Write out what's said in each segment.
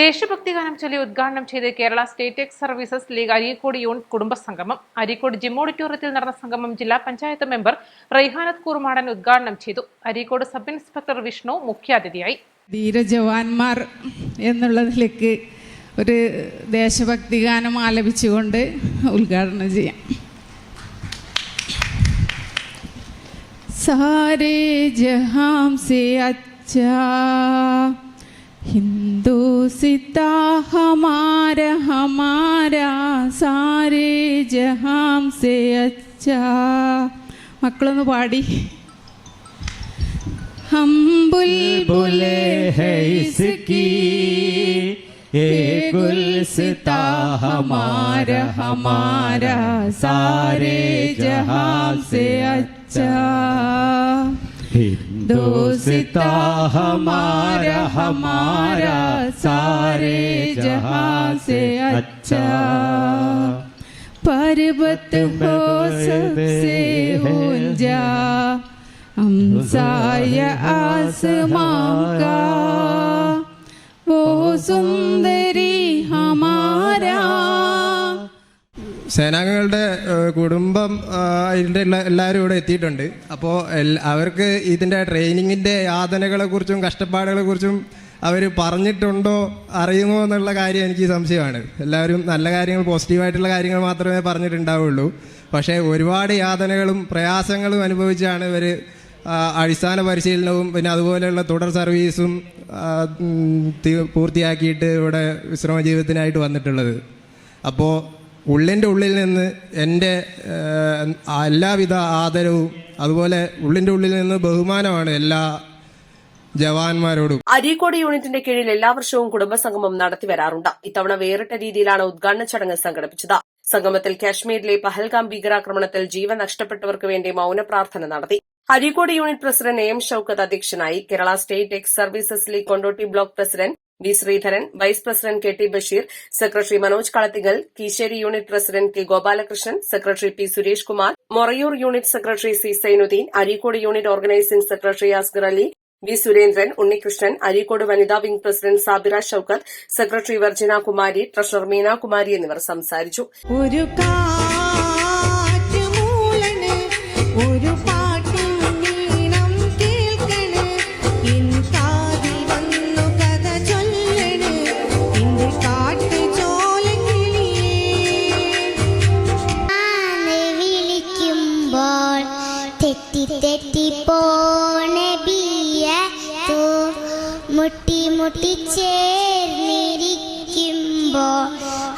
ദേശഭക്തി ഗാനം ചൊല്ലി ഉദ്ഘാടനം ചെയ്ത് Kerala state ex services league Areekode unit കുടുംബ സംഗമം അരീക്കോട് ജിം ഓഡിറ്റോറിയത്തിൽ നടന്ന സംഗമം ജില്ലാ പഞ്ചായത്ത് മെമ്പർ റൈഹാനത്ത് കുറുമാടൻ ഉദ്ഘാടനം ചെയ്തു. അരീക്കോട് സബ് ഇൻസ്പെക്ടർ വിഷ്ണു മുഖ്യാതിഥിയായി. ധീരജവാന്മാർ എന്നുള്ളതിലേക്ക് ഒരു ദേശഭക്തി ഗാനം ആലപിച്ചുകൊണ്ട് ഉദ്ഘാടനം ചെയ്യാം. സാരേ ജഹാം अच्छा അച്ഛാ सीता हमारा हमारा സാരേ ജഹാം സേ അച്ഛ മക്കളൊന്ന് പാടി ഹം ബുൽ ബുലെ ഹൈ സിക്കി ये गुलसिता हमारा हमारा सारे जहां से अच्छा हिंदुस्ता हमारा हमारा सारे जहाँ से अच्छा। पर्वत हो सबसे ऊँचा, हमसाय आसमां का। वो सुंदरी സേനാംഗങ്ങളുടെ കുടുംബം അതിന്റെ എല്ലാവരും ഇവിടെ എത്തിയിട്ടുണ്ട്. അപ്പോൾ അവർക്ക് ഇതിന്റെ ട്രെയിനിങ്ങിന്റെ യാതനകളെക്കുറിച്ചും കഷ്ടപ്പാടുകളെ കുറിച്ചും അവർ പറഞ്ഞിട്ടുണ്ടോ അറിയുമോ എന്നുള്ള കാര്യം എനിക്ക് സംശയമാണ്. എല്ലാവരും നല്ല കാര്യങ്ങൾ പോസിറ്റീവായിട്ടുള്ള കാര്യങ്ങൾ മാത്രമേ പറഞ്ഞിട്ടുണ്ടാവുള്ളൂ. പക്ഷേ ഒരുപാട് യാതനകളും പ്രയാസങ്ങളും അനുഭവിച്ചാണ് ഇവർ അടിസ്ഥാന പരിശീലനവും പിന്നെ അതുപോലെയുള്ള തുടർ സർവീസും പൂർത്തിയാക്കിയിട്ട് ഇവിടെ വിശ്രമ ജീവിതത്തിനായിട്ട് വന്നിട്ടുള്ളത്. അപ്പോൾ ഉള്ളിന്റെ ഉള്ളിൽ നിന്ന് എന്റെ എല്ലാവിധ ആദരവും അതുപോലെ ഉള്ളിന്റെ ഉള്ളിൽ നിന്ന് ബഹുമാനമാണ് എല്ലാ ജവാന്മാരോടും. അരീക്കോട് യൂണിറ്റിന്റെ കീഴിൽ എല്ലാ വർഷവും കുടുംബസംഗമം നടത്തി വരാറുണ്ട്. ഇത്തവണ വേറിട്ട രീതിയിലാണ് ഉദ്ഘാടന ചടങ്ങ് സംഘടിപ്പിച്ചത്. സംഗമത്തിൽ കാശ്മീരിലെ പഹൽഗാം ഭീകരാക്രമണത്തിൽ ജീവൻ നഷ്ടപ്പെട്ടവർക്ക് വേണ്ടി മൌന പ്രാർത്ഥന നടത്തി. Areekode unit president M. Shoukath അധ്യക്ഷനായി Kerala state ex services league Kondotty block president V. Sreedharan vice president K. T. Basheer secretary Manoj Kalathingal Keesheri unit president K. Gopalakrishnan secretary P. Suresh Kumar Morayur unit secretary C. Sainudheen Areekode unit organising secretary Asgar Ali V. Surendran Unnikrishnan Areekode വനിതാ wing president Sabira Shoukath secretary Varjina Kumari treasurer Meena Kumari എന്നിവർ സംസാരിച്ചു. ഒരു മുട്ടി മുട്ടി ചേർന്നിരിക്കുമ്പോ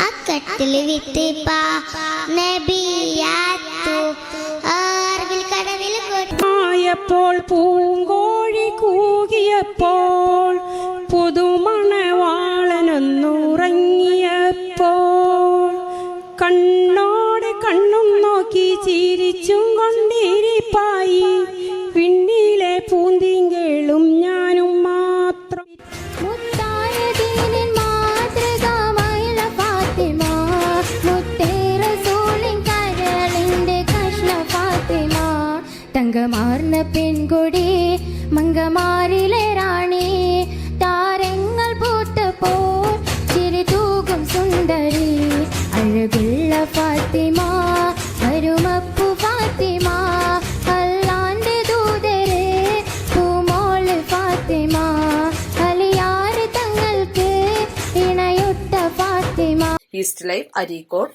അക്കട്ടിൽ വിത്ത് പാ നബിയാത്തു. ആർവിൽ കടവിൽ ആയപ്പോൾ പൂങ്കോഴി കൂകിയപ്പോൾ പുതുമണവാളനൊന്നുറങ്ങിയപ്പോൾ കണ്ണോടെ കണ്ണും നോക്കി ചിരിച്ചും കൊണ്ടിരിപ്പായി. പിന്നിലെ തങ്കമാർന്ന പെൺകൊടി മങ്കമാരിലെ റാണി. താരങ്ങൾ പൂത്തപ്പോൾ ചിരി തൂകും സുന്ദരി. അഴകുള്ള ഫാത്തിമ വരുമപ്പു ഫാത്തിമ. East life Areekode.